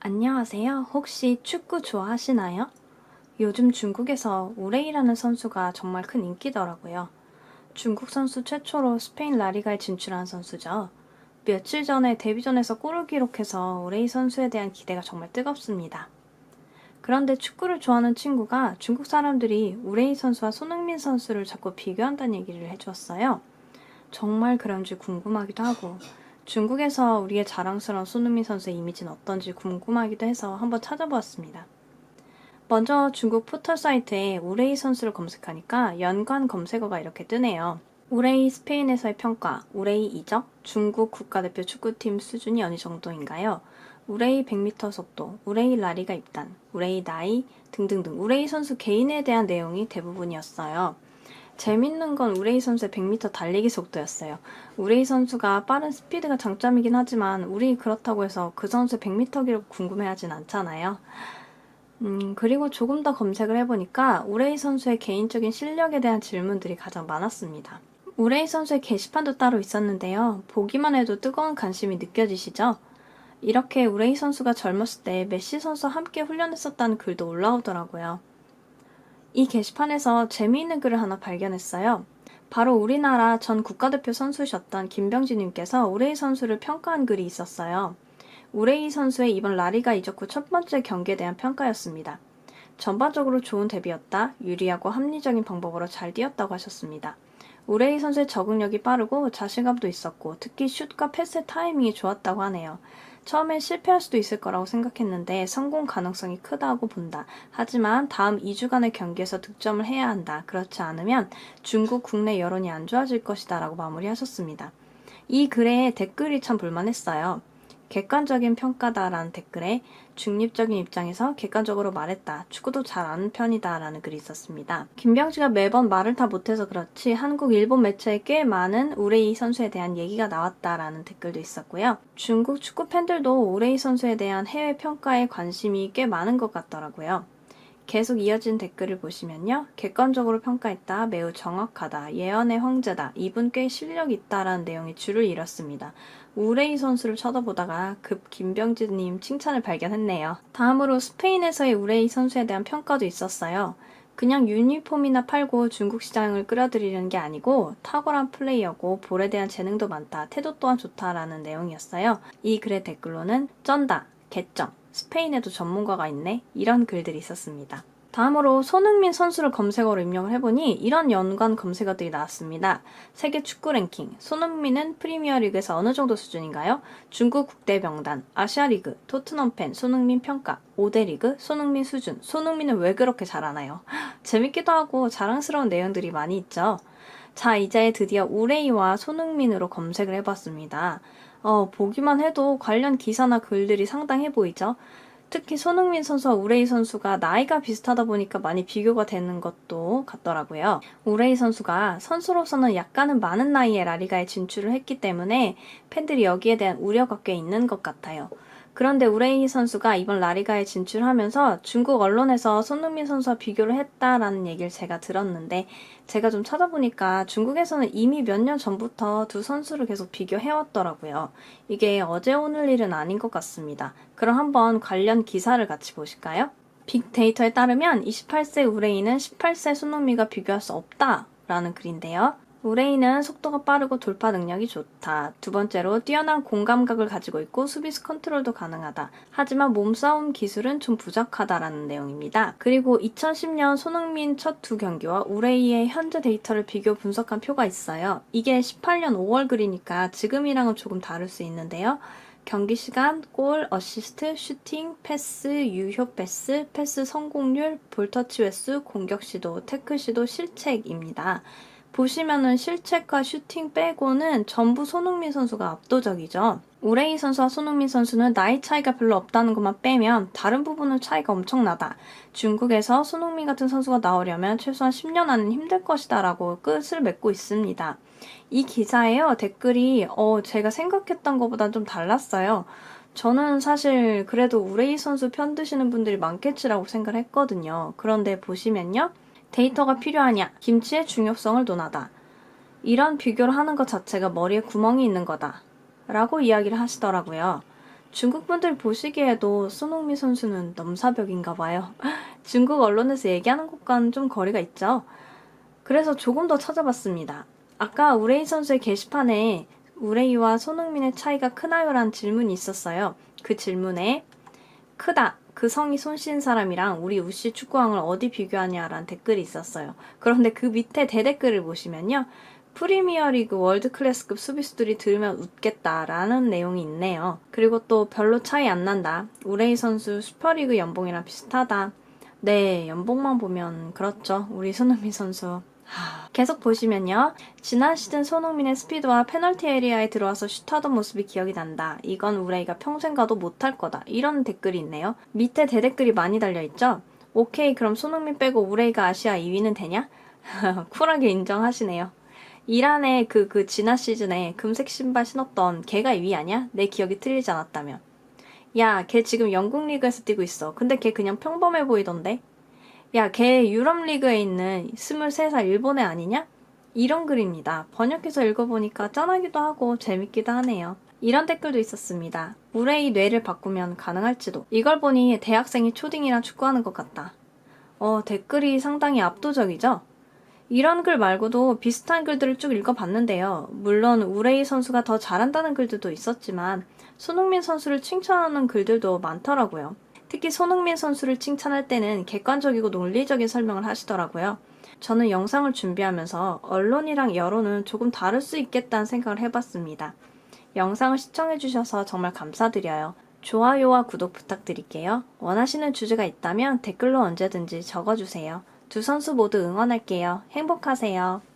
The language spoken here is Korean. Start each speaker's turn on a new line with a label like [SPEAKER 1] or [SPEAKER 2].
[SPEAKER 1] 안녕하세요. 혹시 축구 좋아하시나요? 요즘 중국에서 우레이라는 선수가 정말 큰 인기더라고요. 중국 선수 최초로 스페인 라리가에 진출한 선수죠. 며칠 전에 데뷔전에서 골을 기록해서 우레이 선수에 대한 기대가 정말 뜨겁습니다. 그런데 축구를 좋아하는 친구가 중국 사람들이 우레이 선수와 손흥민 선수를 자꾸 비교한다는 얘기를 해주었어요. 정말 그런지 궁금하기도 하고 중국에서 우리의 자랑스러운 손흥민 선수의 이미지는 어떤지 궁금하기도 해서 한번 찾아보았습니다. 먼저 중국 포털 사이트에 우레이 선수를 검색하니까 연관 검색어가 이렇게 뜨네요. 우레이 스페인에서의 평가, 우레이 이적, 중국 국가대표 축구팀 수준이 어느 정도인가요? 우레이 100m 속도, 우레이 라리가 입단, 우레이 나이 등등등 우레이 선수 개인에 대한 내용이 대부분이었어요. 재밌는 건 우레이 선수의 100m 달리기 속도였어요. 우레이 선수가 빠른 스피드가 장점이긴 하지만 우리 그렇다고 해서 그 선수의 100m 기록 궁금해하진 않잖아요. 음, 그리고 조금 더 검색을 해보니까 우레이 선수의 개인적인 실력에 대한 질문들이 가장 많았습니다. 우레이 선수의 게시판도 따로 있었는데요. 보기만 해도 뜨거운 관심이 느껴지시죠? 이렇게 우레이 선수가 젊었을 때 메시 선수와 함께 훈련했었다는 글도 올라오더라고요. 이 게시판에서 재미있는 글을 하나 발견했어요. 바로 우리나라 전 국가대표 선수셨던 김병진님께서 우레이 선수를 평가한 글이 있었어요. 우레이 선수의 이번 라리가 이적 후 첫 번째 경기에 대한 평가였습니다. 전반적으로 좋은 데뷔였다. 유리하고 합리적인 방법으로 잘 뛰었다고 하셨습니다. 우레이 선수의 적응력이 빠르고 자신감도 있었고 특히 슛과 패스 타이밍이 좋았다고 하네요. 처음엔 실패할 수도 있을 거라고 생각했는데 성공 가능성이 크다고 본다. 하지만 다음 2주간의 경기에서 득점을 해야 한다. 그렇지 않으면 중국 국내 여론이 안 좋아질 것이다. 라고 마무리하셨습니다. 이 글에 댓글이 참 볼만했어요. 객관적인 평가다라는 댓글에 중립적인 입장에서 객관적으로 말했다. 축구도 잘 아는 편이다 라는 글이 있었습니다. 김병지가 매번 말을 다 못해서 그렇지 한국, 일본 매체에 꽤 많은 우레이 선수에 대한 얘기가 나왔다라는 댓글도 있었고요. 중국 축구 팬들도 우레이 선수에 대한 해외 평가에 관심이 꽤 많은 것 같더라고요. 계속 이어진 댓글을 보시면요. 객관적으로 평가했다. 매우 정확하다. 예언의 황제다. 이분 꽤 실력 있다라는 내용이 줄을 잃었습니다. 우레이 선수를 쳐다보다가 급 김병진님 칭찬을 발견했네요. 다음으로 스페인에서의 우레이 선수에 대한 평가도 있었어요. 그냥 유니폼이나 팔고 중국 시장을 끌어들이려는 게 아니고 탁월한 플레이어고 볼에 대한 재능도 많다. 태도 또한 좋다라는 내용이었어요. 이 글의 댓글로는 쩐다. 개점. 스페인에도 전문가가 있네. 이런 글들이 있었습니다. 다음으로 손흥민 선수를 검색어로 입력을 해보니 이런 연관 검색어들이 나왔습니다. 세계 축구 랭킹, 손흥민은 프리미어리그에서 어느 정도 수준인가요? 중국 국대 명단, 아시아리그, 토트넘 팬, 손흥민 평가, 5대 리그, 손흥민 수준, 손흥민은 왜 그렇게 잘하나요? 재밌기도 하고 자랑스러운 내용들이 많이 있죠. 자, 이제 드디어 우레이와 손흥민으로 검색을 해봤습니다. 어, 보기만 해도 관련 기사나 글들이 상당해 보이죠? 특히 손흥민 선수와 우레이 선수가 나이가 비슷하다 보니까 많이 비교가 되는 것도 같더라고요. 우레이 선수가 선수로서는 약간은 많은 나이에 라리가에 진출을 했기 때문에 팬들이 여기에 대한 우려가 꽤 있는 것 같아요. 그런데 우레이 선수가 이번 라리가에 진출하면서 중국 언론에서 손흥민 선수와 비교를 했다라는 얘기를 제가 들었는데 제가 좀 찾아보니까 중국에서는 이미 몇 년 전부터 두 선수를 계속 비교해왔더라고요. 이게 어제 오늘 일은 아닌 것 같습니다. 그럼 한번 관련 기사를 같이 보실까요? 빅데이터에 따르면 28세 우레이는 18세 손흥민과 비교할 수 없다 라는 글인데요. 우레이는 속도가 빠르고 돌파 능력이 좋다. 두 번째로 뛰어난 공감각을 가지고 있고 수비수 컨트롤도 가능하다. 하지만 몸싸움 기술은 좀 부족하다라는 내용입니다. 그리고 2010년 손흥민 첫 두 경기와 우레이의 현재 데이터를 비교 분석한 표가 있어요. 이게 18년 5월 글이니까 지금이랑은 조금 다를 수 있는데요. 경기 시간, 골, 어시스트, 슈팅, 패스, 유효 패스, 패스 성공률, 볼터치 횟수, 공격 시도, 태클 시도, 실책입니다. 보시면은 실책과 슈팅 빼고는 전부 손흥민 선수가 압도적이죠. 우레이 선수와 손흥민 선수는 나이 차이가 별로 없다는 것만 빼면 다른 부분은 차이가 엄청나다. 중국에서 손흥민 같은 선수가 나오려면 최소한 10년 안은 힘들 것이다 라고 끝을 맺고 있습니다. 이 기사에요 댓글이 어, 제가 생각했던 것보다 좀 달랐어요. 저는 사실 그래도 우레이 선수 편 드시는 분들이 많겠지라고 생각을 했거든요. 그런데 보시면요. 데이터가 필요하냐? 김치의 중요성을 논하다. 이런 비교를 하는 것 자체가 머리에 구멍이 있는 거다. 라고 이야기를 하시더라고요. 중국 분들 보시기에도 손흥민 선수는 넘사벽인가 봐요. 중국 언론에서 얘기하는 것과는 좀 거리가 있죠. 그래서 조금 더 찾아봤습니다. 아까 우레이 선수의 게시판에 우레이와 손흥민의 차이가 크나요 란 질문이 있었어요. 그 질문에 크다. 그 성이 손씨인 사람이랑 우리 우씨 축구왕을 어디 비교하냐라는 댓글이 있었어요. 그런데 그 밑에 대댓글을 보시면요. 프리미어리그 월드클래스급 수비수들이 들으면 웃겠다라는 내용이 있네요. 그리고 또 별로 차이 안 난다. 우레이 선수 슈퍼리그 연봉이랑 비슷하다. 네, 연봉만 보면 그렇죠. 우리 손흥민 선수. 하, 계속 보시면요. 지난 시즌 손흥민의 스피드와 페널티 에리아에 들어와서 슛하던 모습이 기억이 난다. 이건 우레이가 평생 가도 못할 거다. 이런 댓글이 있네요. 밑에 대댓글이 많이 달려있죠? 오케이, 그럼 손흥민 빼고 우레이가 아시아 2위는 되냐? 쿨하게 인정하시네요. 이란의 그, 그 지난 시즌에 금색 신발 신었던 걔가 2위 아니야? 내 기억이 틀리지 않았다면. 야, 걔 지금 영국 리그에서 뛰고 있어. 근데 걔 그냥 평범해 보이던데? 야, 걔 유럽 리그에 있는 23살 일본 애 아니냐? 이런 글입니다. 번역해서 읽어보니까 짠하기도 하고 재밌기도 하네요. 이런 댓글도 있었습니다. 우레이 뇌를 바꾸면 가능할지도. 이걸 보니 대학생이 초딩이랑 축구하는 것 같다. 어, 댓글이 상당히 압도적이죠? 이런 글 말고도 비슷한 글들을 쭉 읽어봤는데요. 물론 우레이 선수가 더 잘한다는 글들도 있었지만 손흥민 선수를 칭찬하는 글들도 많더라고요. 특히 손흥민 선수를 칭찬할 때는 객관적이고 논리적인 설명을 하시더라고요. 저는 영상을 준비하면서 언론이랑 여론은 조금 다를 수 있겠다는 생각을 해봤습니다. 영상을 시청해주셔서 정말 감사드려요. 좋아요와 구독 부탁드릴게요. 원하시는 주제가 있다면 댓글로 언제든지 적어주세요. 두 선수 모두 응원할게요. 행복하세요.